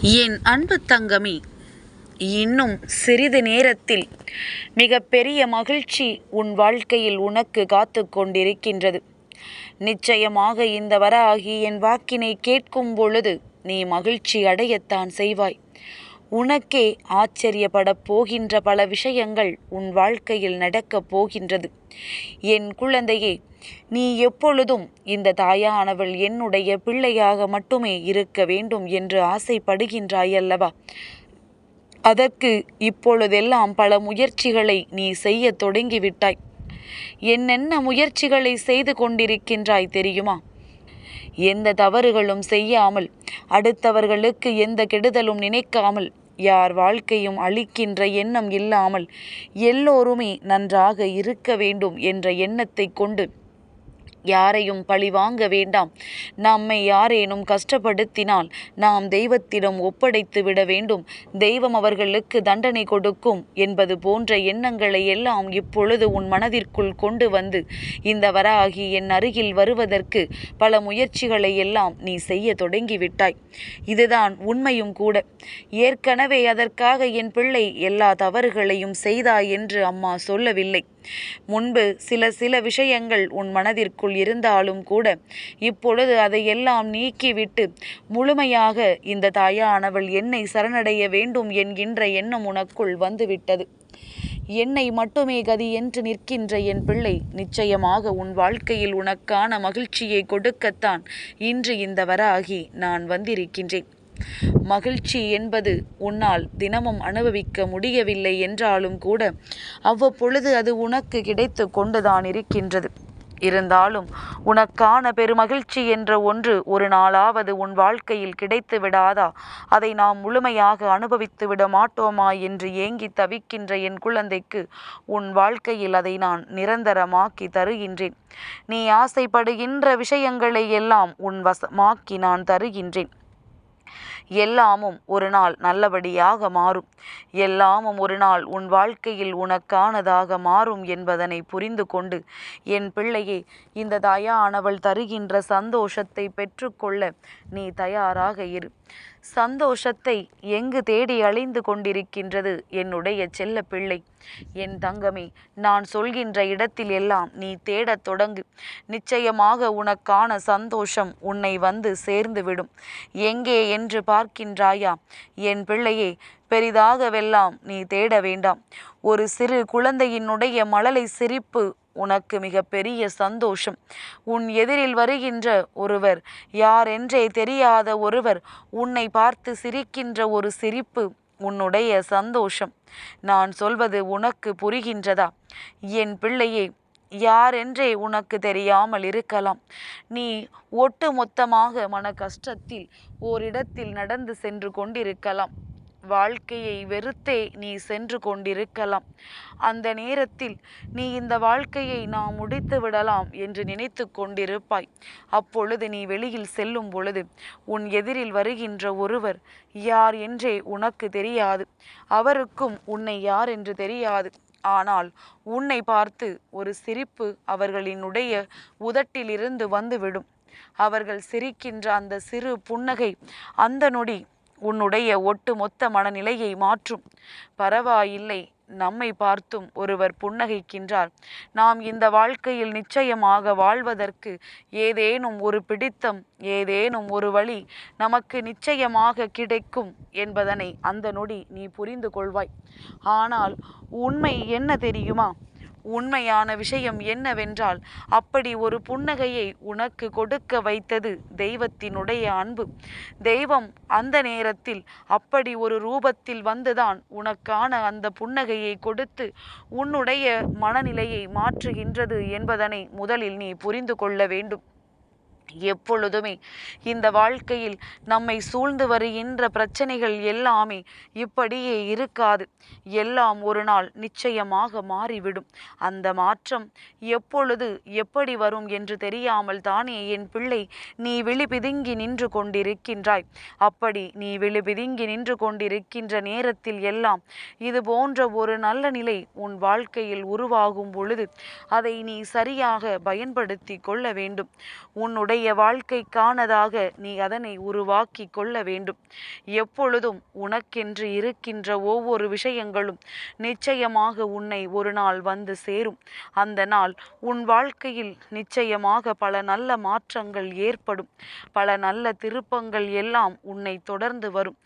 என் அன்பு தங்கமே இன்னும் சிறிது நேரத்தில் மிகப்பெரிய மகிழ்ச்சி உன் வாழ்க்கையில் உனக்கு காத்து கொண்டிருக்கின்றது. நிச்சயமாக இந்த வராகி என் வாக்கினை கேட்கும் பொழுது நீ மகிழ்ச்சி அடையத்தான் செய்வாய். உனக்கே ஆச்சரியப்படப் போகின்ற பல விஷயங்கள் உன் வாழ்க்கையில் நடக்கப் போகின்றது. என் குழந்தையே நீ எப்பொழுதும் இந்த தாயானவள் என்னுடைய பிள்ளையாக மட்டுமே இருக்க வேண்டும் என்று ஆசைப்படுகின்றாய் அல்லவா அதற்கு இப்பொழுதெல்லாம் பல முயற்சிகளை நீ செய்ய தொடங்கிவிட்டாய். என்னென்ன முயற்சிகளை செய்து கொண்டிருக்கின்றாய் தெரியுமா? எந்த தவறுகளும் செய்யாமல் அடுத்தவர்களுக்கு எந்த கெடுதலும் நினைக்காமல் யார் வாழ்க்கையும் அழிக்கின்ற எண்ணம் இல்லாமல் எல்லோருமே நன்றாக இருக்க வேண்டும் என்ற எண்ணத்தை கொண்டு யாரையும் பழிவாங்க வேண்டாம். நம்மை யாரேனும் கஷ்டப்படுத்தினால் நாம் தெய்வத்திடம் ஒப்படைத்து விட வேண்டும். தெய்வம் அவர்களுக்கு தண்டனை கொடுக்கும் என்பது போன்ற எண்ணங்களை எல்லாம் இப்பொழுது உன் மனதிற்குள் கொண்டு வந்து இந்த வராகி என் அருகில் வருவதற்கு பல முயற்சிகளை எல்லாம் நீ செய்ய தொடங்கிவிட்டாய். இதுதான் உண்மையும் கூட. ஏற்கனவே அதற்காக என் பிள்ளை எல்லா தவறுகளையும் செய்தாய் என்று அம்மா சொல்லவில்லை. முன்பு சில சில விஷயங்கள் உன் மனதிற்குள் இருந்தாலும் கூட இப்பொழுது அதையெல்லாம் நீக்கிவிட்டு முழுமையாக இந்த தாயானவள் என்னை சரணடைய வேண்டும் என்கின்ற எண்ணம் உனக்குள் வந்துவிட்டது. என்னை மட்டுமே கதி என்று நிற்கின்ற என் பிள்ளை நிச்சயமாக உன் வாழ்க்கையில் உனக்கான மகிழ்ச்சியை கொடுக்கத்தான் இன்று இந்த வராகி நான் வந்திருக்கின்றேன். மகிழ்ச்சி என்பது உன்னால் தினமும் அனுபவிக்க முடியவில்லை என்றாலும் கூட அவ்வப்பொழுது அது உனக்கு கிடைத்து கொண்டுதான் இருக்கின்றது. இருந்தாலும் உனக்கான பெருமகிழ்ச்சி என்ற ஒன்று ஒரு நாளாவது உன் வாழ்க்கையில் கிடைத்து விடாதா? அதை நாம் முழுமையாக அனுபவித்து விட மாட்டோமா என்று ஏங்கி தவிக்கின்ற என் குழந்தைக்கு உன் வாழ்க்கையில் அதை நான் நிரந்தரமாக்கி தருகின்றேன். நீ ஆசைப்படுகின்ற விஷயங்களை எல்லாம் உன் வசமாக்கி நான் தருகின்றேன். எல்லாமும் ஒரு நாள் நல்லபடியாக மாறும். எல்லாமும் ஒரு நாள் உன் வாழ்க்கையில் உனக்கானதாக மாறும் என்பதனை புரிந்து கொண்டு என் பிள்ளையே இந்த தயானவள் தருகின்ற சந்தோஷத்தை பெற்றுக்கொள்ள நீ தயாராக இரு. சந்தோஷத்தை எங்கு தேடி அழிந்து கொண்டிருக்கின்றது என்னுடைய செல்ல பிள்ளை. என் தங்கமே நான் சொல்கின்ற இடத்தில் எல்லாம் நீ தேடத் தொடங்கு. நிச்சயமாக உனக்கான சந்தோஷம் உன்னை வந்து சேர்ந்துவிடும். எங்கே என்று பார்க்கின்றாயா? என் பிள்ளையே பெரிதாகவெல்லாம் நீ தேட வேண்டாம். ஒரு சிறு குழந்தையினுடைய மழலை சிரிப்பு உனக்கு மிக பெரிய சந்தோஷம். உன் எதிரில் வருகின்ற ஒருவர் யாரென்றே தெரியாத ஒருவர் உன்னை பார்த்து சிரிக்கின்ற ஒரு சிரிப்பு உன்னுடைய சந்தோஷம். நான் சொல்வது உனக்கு புரிகின்றதா? என் பிள்ளையே யாரென்றே உனக்கு தெரியாமல் இருக்கலாம். நீ ஒட்டு மொத்தமாக மன கஷ்டத்தில் ஓரிடத்தில் நடந்து சென்று கொண்டிருக்கலாம். வாழ்க்கையை வெறுத்தே நீ சென்று கொண்டிருக்கலாம். அந்த நேரத்தில் நீ இந்த வாழ்க்கையை நாம் முடித்து விடலாம் என்று நினைத்து கொண்டிருப்பாய். அப்பொழுது நீ வெளியில் செல்லும் பொழுது உன் எதிரில் வருகின்ற ஒருவர் யார் என்றே உனக்கு தெரியாது. அவருக்கும் உன்னை யார் என்று தெரியாது. ஆனால் உன்னை பார்த்து ஒரு சிரிப்பு அவர்களினுடைய உதட்டிலிருந்து வந்துவிடும். அவர்கள் சிரிக்கின்ற அந்த சிறு புன்னகை அந்த நொடி உன்னுடைய ஒட்டு மொத்த மனநிலையை மாற்றும். பரவாயில்லை நம்மை பார்த்தும் ஒருவர் புன்னகைக்கின்றார். நாம் இந்த வாழ்க்கையில் நிச்சயமாக வாழ்வதற்கு ஏதேனும் ஒரு பிடித்தம் ஏதேனும் ஒரு வழி நமக்கு நிச்சயமாக கிடைக்கும் என்பதனை அந்த நொடி நீ புரிந்து கொள்வாய். ஆனால் உண்மை என்ன தெரியுமா? உண்மையான விஷயம் என்னவென்றால் அப்படி ஒரு புன்னகையை உனக்கு கொடுக்க வைத்தது தெய்வத்தினுடைய அன்பு. தெய்வம் அந்த நேரத்தில் அப்படி ஒரு ரூபத்தில் வந்துதான் உனக்கான அந்த புன்னகையை கொடுத்து உன்னுடைய மனநிலையை மாற்றுகின்றது என்பதனை முதலில் நீ புரிந்து கொள்ள வேண்டும். எப்பொழுதுமே இந்த வாழ்க்கையில் நம்மை சூழ்ந்து வருகின்ற பிரச்சனைகள் எல்லாமே இப்படியே இருக்காது. எல்லாம் ஒரு நாள் நிச்சயமாக மாறிவிடும். அந்த மாற்றம் எப்பொழுது எப்படி வரும் என்று தெரியாமல் தானே என் பிள்ளை நீ விழிபிதுங்கி நின்று கொண்டிருக்கின்றாய். அப்படி நீ விழிபிதுங்கி நின்று கொண்டிருக்கின்ற நேரத்தில் எல்லாம் இது போன்ற ஒரு நல்ல நிலை உன் வாழ்க்கையில் உருவாகும் பொழுது அதை நீ சரியாக பயன்படுத்தி கொள்ள வேண்டும். உன்னுடைய உன்னுடைய வாழ்க்கைக்கானதாக நீ அதனை உருவாக்கி கொள்ள வேண்டும். எப்பொழுதும் உனக்கென்று இருக்கின்ற ஒவ்வொரு விஷயங்களும் நிச்சயமாக உன்னை ஒரு நாள் வந்து சேரும். அந்த நாள் உன் வாழ்க்கையில் நிச்சயமாக பல நல்ல மாற்றங்கள் ஏற்படும். பல நல்ல திருப்பங்கள் எல்லாம் உன்னை தொடர்ந்து வரும்.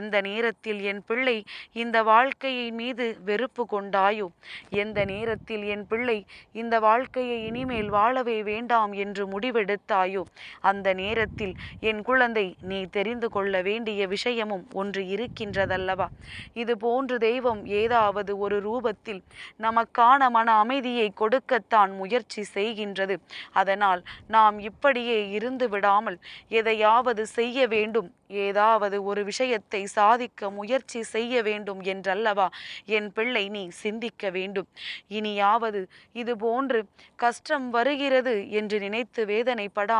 எந்த நேரத்தில் என் பிள்ளை இந்த வாழ்க்கையை மீது வெறுப்பு கொண்டாயோ எந்த நேரத்தில் என் பிள்ளை இந்த வாழ்க்கையை இனிமேல் வாழவே வேண்டாம் என்று முடிவெடுத்தாய் அந்த நேரத்தில் என் குழந்தை நீ தெரிந்து கொள்ள வேண்டிய விஷயமும் ஒன்று இருக்கின்றதல்லவா? இது போன்று தெய்வம் ஏதாவது ஒரு ரூபத்தில் நமக்கான மன அமைதியை கொடுக்கத்தான் முயற்சி செய்கின்றது. அதனால் நாம் இப்படியே இருந்து விடாமல் எதையாவது செய்ய வேண்டும் ஏதாவது ஒரு விஷயத்தை சாதிக்க முயற்சி செய்ய வேண்டும் என்றல்லவா? என் பிள்ளை நீ சிந்திக்க வேண்டும். இனியாவது இது போன்று கஷ்டம் வருகிறது என்று நினைத்து வேதனைப்படாமல்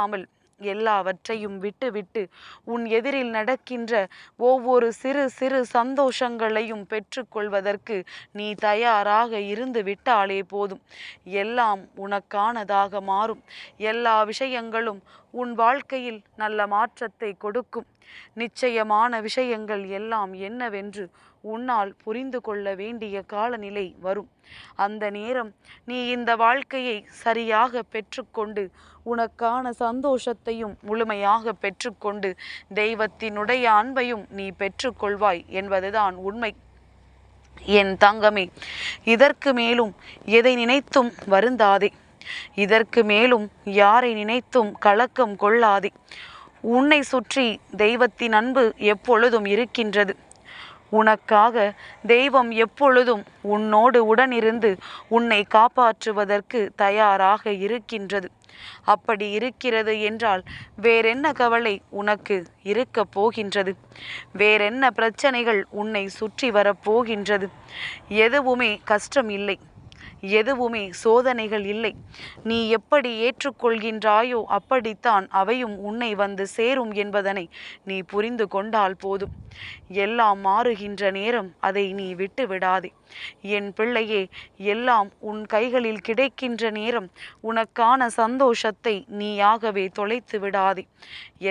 எல்லாவற்றையும் விட்டுவிட்டு உன் எதிரில் நடக்கின்ற ஒவ்வொரு சிறு சிறு சந்தோஷங்களையும் பெற்றுக்கொள்வதற்கு நீ தயாராக இருந்து விட்டாலே போதும். எல்லாம் உனக்கானதாக மாறும். எல்லா விஷயங்களும் உன் வாழ்க்கையில் நல்ல மாற்றத்தை கொடுக்கும். நிச்சயமான விஷயங்கள் எல்லாம் என்னவென்று உன்னால் புரிந்து கொள்ள வேண்டிய காலநிலை வரும். அந்த நேரம் நீ இந்த வாழ்க்கையை சரியாக பெற்றுக்கொண்டு உனக்கான சந்தோஷத்தையும் முழுமையாக பெற்றுக்கொண்டு தெய்வத்தினுடைய அன்பையும் நீ பெற்றுக்கொள்வாய் என்பதுதான் உண்மை. என் தங்கமே இதற்கு மேலும் எதை நினைத்தும் வருந்தாதே. இதற்கு மேலும் யாரை நினைத்தும் கலக்கம் கொள்ளாதே. உன்னை சுற்றி தெய்வத்தின் அன்பு எப்பொழுதும் இருக்கின்றது. உனக்காக தெய்வம் எப்பொழுதும் உன்னோடு உடனிருந்து உன்னை காப்பாற்றுவதற்கு தயாராக இருக்கின்றது. அப்படி இருக்கிறது என்றால் வேறென்ன கவலை உனக்கு இருக்கப் போகின்றது? வேறென்ன பிரச்சனைகள் உன்னை சுற்றி வரப்போகின்றது எதுவுமே கஷ்டம் இல்லை எதுவுமே சோதனைகள் இல்லை. நீ எப்படி ஏற்றுக்கொள்கின்றாயோ அப்படித்தான் அவையும் உன்னை வந்து சேரும் என்பதனை நீ புரிந்து கொண்டால் போதும். எல்லாம் மாறுகின்ற நேரம் அதை நீ விட்டு விடாதே. என் பிள்ளையே எல்லாம் உன் கைகளில் கிடைக்கின்ற நேரம் உனக்கான சந்தோஷத்தை நீயாகவே தொலைத்து விடாதே.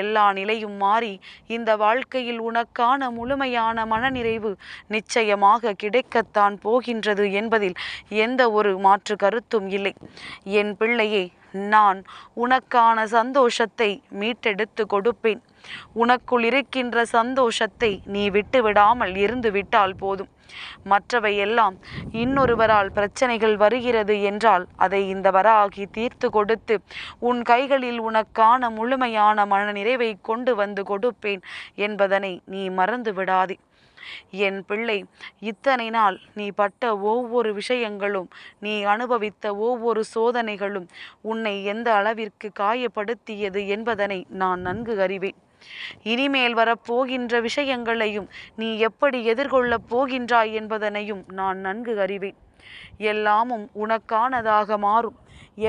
எல்லா நிலையும் மாறி இந்த வாழ்க்கையில் உனக்கான முழுமையான மனநிறைவு நிச்சயமாக கிடைக்கத்தான் போகின்றது என்பதில் எந்த ஒரு ஒரு மாற்று கருத்தும் இல்லை. என் பிள்ளையே நான் உனக்கான சந்தோஷத்தை மீட்டெடுத்து கொடுப்பேன். உனக்குள் இருக்கின்ற சந்தோஷத்தை நீ விட்டு விடாமல் இருந்து விட்டால் போதும். மற்றவை எல்லாம் இன்னொருவரால் பிரச்சனைகள் வருகிறது என்றால் அதை இந்த வராகி தீர்த்து கொடுத்து உன் கைகளில் உனக்கான முழுமையான மனநிறைவை கொண்டு வந்து கொடுப்பேன் என்பதனை நீ மறந்து விடாதே என் பிள்ளை இத்தனை நாள் நீ பட்ட ஒவ்வொரு விஷயங்களும் நீ அனுபவித்த ஒவ்வொரு சோதனைகளும் உன்னை எந்த அளவிற்கு காயப்படுத்தியது என்பதனை நான் நன்கு அறிவேன். இனிமேல் வரப்போகின்ற விஷயங்களையும் நீ எப்படி எதிர்கொள்ளப் போகின்றாய் என்பதனையும் நான் நன்கு அறிவேன். எல்லாமும் உனக்கானதாக மாறும்.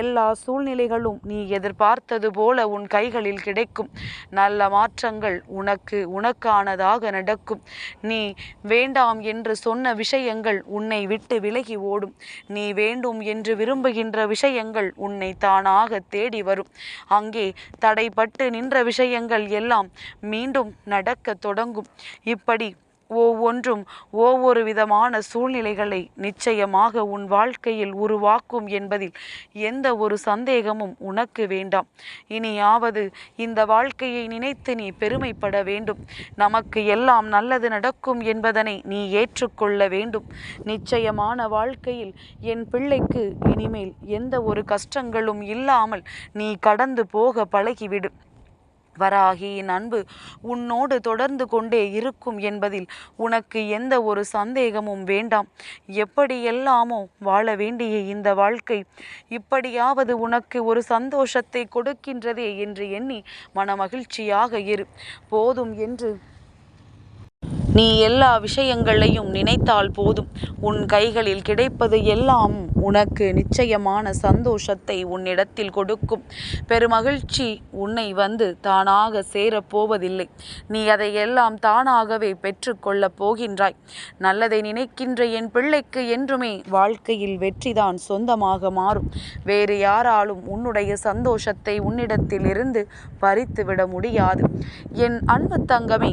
எல்லா சூழ்நிலைகளும் நீ எதிர்பார்த்தது போல உன் கைகளில் கிடைக்கும். நல்ல மாற்றங்கள் உனக்கு உனக்கானதாக நடக்கும். நீ வேண்டாம் என்று சொன்ன விஷயங்கள் உன்னை விட்டு விலகி ஓடும். நீ வேண்டும் என்று விரும்புகின்ற விஷயங்கள் உன்னை தானாக தேடி வரும். அங்கே தடைப்பட்டு நின்ற விஷயங்கள் எல்லாம் மீண்டும் நடக்க தொடங்கும். இப்படி ஒவ்வொன்றும் ஒவ்வொரு விதமான சூழ்நிலைகளை நிச்சயமாக உன் வாழ்க்கையில் உருவாக்கும் என்பதில் எந்த ஒரு சந்தேகமும் உனக்கு வேண்டாம். இனியாவது இந்த வாழ்க்கையை நினைத்து நீ பெருமைப்பட வேண்டும். நமக்கு எல்லாம் நல்லது நடக்கும் என்பதனை நீ ஏற்றுக்கொள்ள வேண்டும். நிச்சயமான வாழ்க்கையில் என் பிள்ளைக்கு இனிமேல் எந்த ஒரு கஷ்டங்களும் இல்லாமல் நீ கடந்து போக பழகிவிடும் வராகியின் அன்பு உன்னோடு தொடர்ந்து கொண்டே இருக்கும் என்பதில் உனக்கு எந்த ஒரு சந்தேகமும் வேண்டாம். எப்படியெல்லாமோ வாழ வேண்டிய இந்த வாழ்க்கை இப்படியாவது உனக்கு ஒரு சந்தோஷத்தை கொடுக்கின்றதே என்று எண்ணி மனமகிழ்ச்சியாக இரு. போதும் என்று நீ எல்லா விஷயங்களையும் நினைத்தால் போதும். உன் கைகளில் கிடைப்பது எல்லாம் உனக்கு நிச்சயமான சந்தோஷத்தை உன்னிடத்தில் கொடுக்கும். பெருமகிழ்ச்சி உன்னை வந்து தானாக சேரப்போவதில்லை நீ அதை எல்லாம் தானாகவே பெற்றுக்கொள்ளப் போகின்றாய். நல்லதை நினைக்கின்ற என் பிள்ளைக்கு என்றுமே வாழ்க்கையில் வெற்றிதான் சொந்தமாக மாறும். வேறு யாராலும் உன்னுடைய சந்தோஷத்தை உன்னிடத்தில் இருந்து பறித்துவிட முடியாது. என் அன்பு தங்கமே